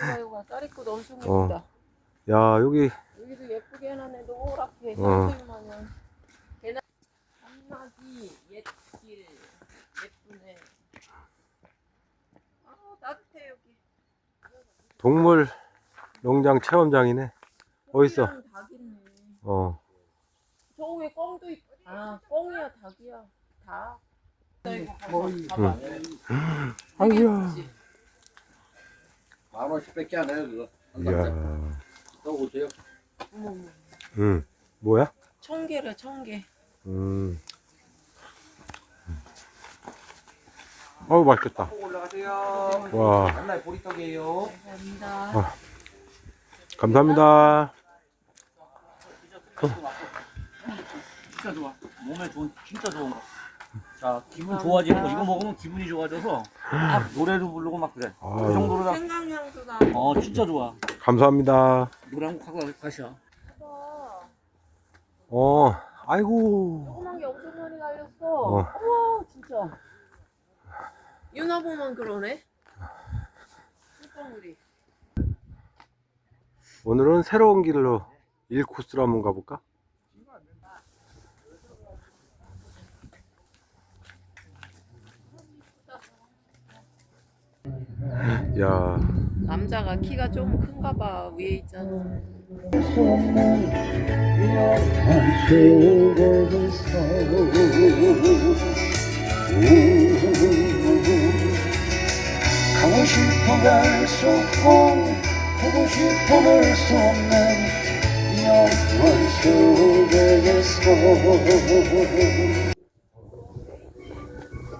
아이고 쌀이꽃 엄청 어. 예쁘다. 야 여기 여기도 예쁘게 해놨네. 노랗게 어. 한마디 옛길 예쁘네. 아 따뜻해 여기. 동물 농장 체험장이네. 어딨어? 꽁이랑. 어. 저 위에 꽁도 있. 아 꽁이야 닭이야 닭. 이거 봐봐. 뭐, 봐봐. 아이고야. 만 원씩밖에 안 해요 그거. 한 이야. 박스. 또 오세요. 어머 어머. 응. 뭐야? 청개래 청개. 음. 어우 맛있겠다. 꼭 올라가세요. 와 맨날 보리떡이에요. 감사합니다. 어. 감사합니다. 진짜 좋아. 몸에 좋은 진짜 좋은 거. 자 기분 좋아지는 거 이거 먹으면 기분이 좋아져서 막 노래도 부르고 막 그래. 그 아유, 정도로 다. 생강향도 나. 어 진짜 좋아. 감사합니다. 노래 한 곡 하고 가시야. 어. 아이고. 조그만 게 엄청 많이 달렸어. 어. 우와 진짜. 유나보만 그러네. 꿀방울이. 오늘은 새로운 길로 1코스로 한번 가볼까? 야, 남자가 키가 좀 큰가 봐. 위에 있잖아. 가고 싶어 갈 수 없고 보고 싶어 볼 수 없는 영원 속에서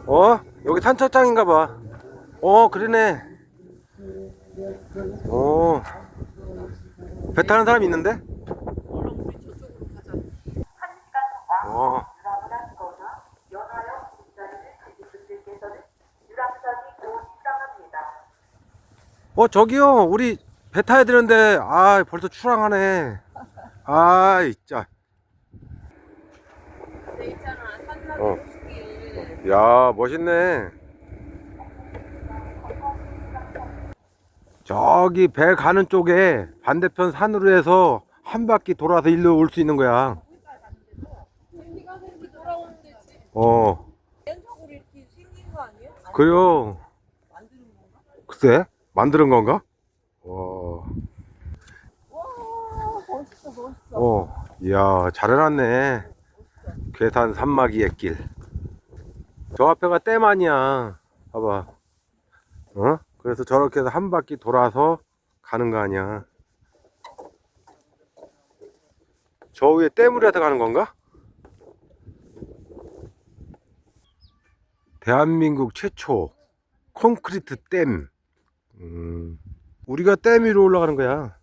어? 여기 탄착장인가 봐. 어, 그러네. 어. 배 타는 사람 있는데? 어. 어, 저기요. 우리 배 타야 되는데, 아, 벌써 출항하네. 아, 진짜. 산나무 어. 야, 멋있네. 저기 배 가는 쪽에 반대편 산으로 해서 한 바퀴 돌아서 일로 올 수 있는 거야. 어, 건가? 글쎄, 만드는 건가? 와. 어, 이야, 잘 해놨네. 괴산 산막이의 길. 저 앞에가 댐 아니야. 봐봐. 어? 그래서 저렇게 해서 한 바퀴 돌아서 가는 거 아니야. 저 위에 해서 가는 건가? 대한민국 최초 콘크리트 댐. 음, 우리가 댐 위로 올라가는 거야.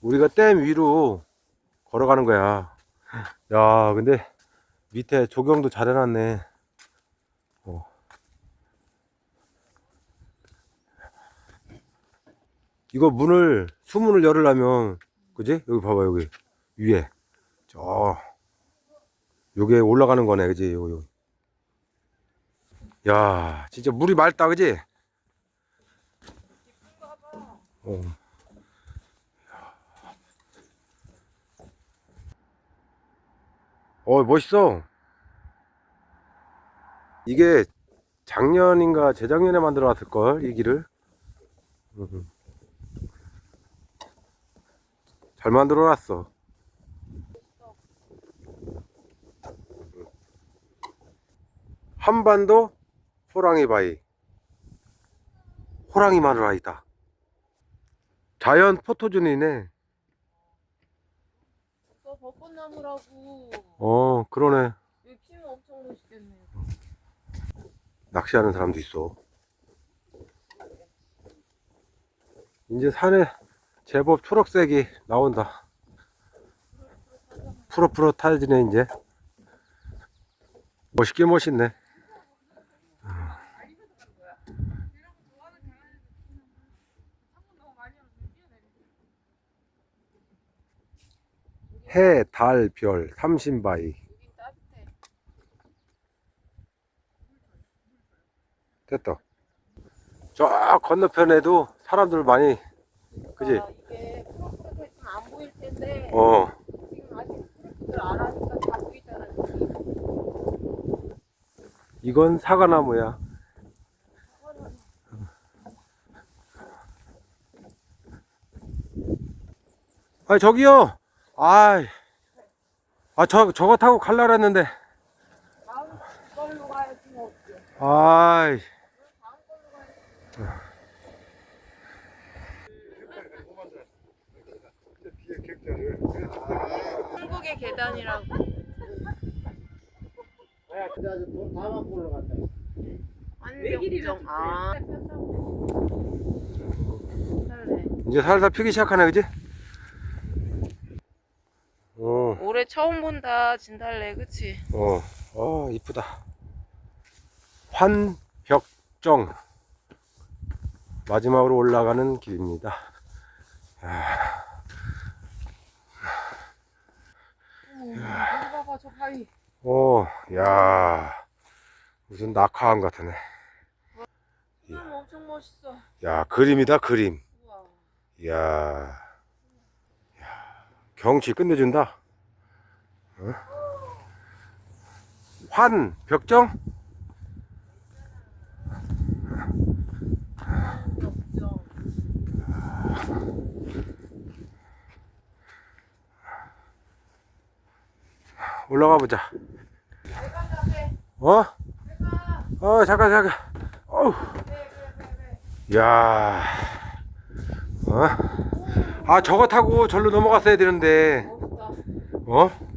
우리가 댐 위로 걸어가는 거야. 야, 근데 밑에 조경도 잘 해놨네. 어. 이거 문을, 수문을 열으려면, 그지? 여기 봐봐, 여기. 위에. 저, 요게 올라가는 거네, 그지? 요거, 요거. 야, 진짜 물이 맑다, 그지? 어. 어, 멋있어. 이게 작년인가 재작년에 만들어 놨을걸, 이 길을. 음. 잘 만들어 놨어. 한반도 호랑이 바위. 호랑이 마누라 있다. 자연 포토존이네. 저 벚꽃나무라고. 어, 그러네. 여기 피면 엄청 멋있겠네. 낚시하는 사람도 있어. 이제 산에 제법 초록색이 나온다. 푸릇푸릇 타지네 이제. 멋있게 멋있네. 해, 달, 별, 따뜻해. 됐다. 저 건너편에도 사람들 많이, 그지? 아, 이게 프로프로도 있으면 안 보일 텐데 어, 지금 아직 프로프를 안 하니까 다 보이잖아. 저기. 이건 사과나무야. 아, 저기요! 아이. 아, 저, 저거 타고 갈라 그랬는데. 다음 걸로 가야지 뭐 어때? 아이. 한국의 계단이라고. 환경정. 아. 살래. 이제 살살 피기 시작하네, 그지? 어, 올해 처음 본다 진달래 그치? 어, 어, 이쁘다. 환벽정. 마지막으로 올라가는 길입니다. 어머 여기 봐봐 저 바위 오, 야, 무슨 낙하암 같으네. 음, 엄청 멋있어 야, 그림이다, 그림. 우와 야, 야, 경치 끝내준다. 어? 환, 벽정? 올라가 보자. 어? 어, 잠깐, 잠깐. 어우, 야, 어? 아, 저거 타고 절로 넘어갔어야 되는데, 어?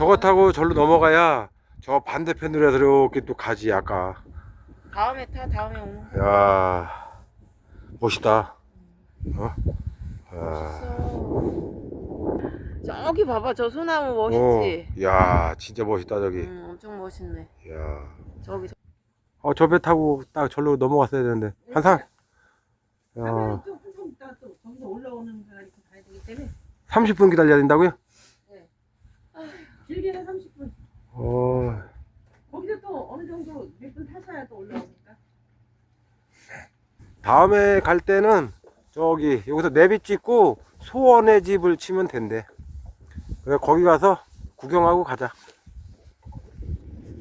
저거 타고 절로 넘어가야 저 반대편으로 해서 이렇게 또 가지, 아까. 다음에 타 다음에 오는 거 야, 멋있다. 어? 아, 멋있어 저기 봐봐 저 소나무 멋있지? 어, 야, 진짜 멋있다, 저기. 응 엄청 멋있네 야. 저기 저- 어, 저 배 타고 딱 절로 넘어갔어야 되는데. 한상? 야, 조금 이따 또 저기서 올라오는 데가 이렇게 가야 되기 때문에 30분 기다려야 된다고요? 길게는 30분 어, 거기서 또 어느 정도 몇 분 타셔야 또 올라오니까 다음에 갈 때는 저기 여기서 내비 찍고 소원의 집을 치면 된대. 그래 거기 가서 구경하고 가자.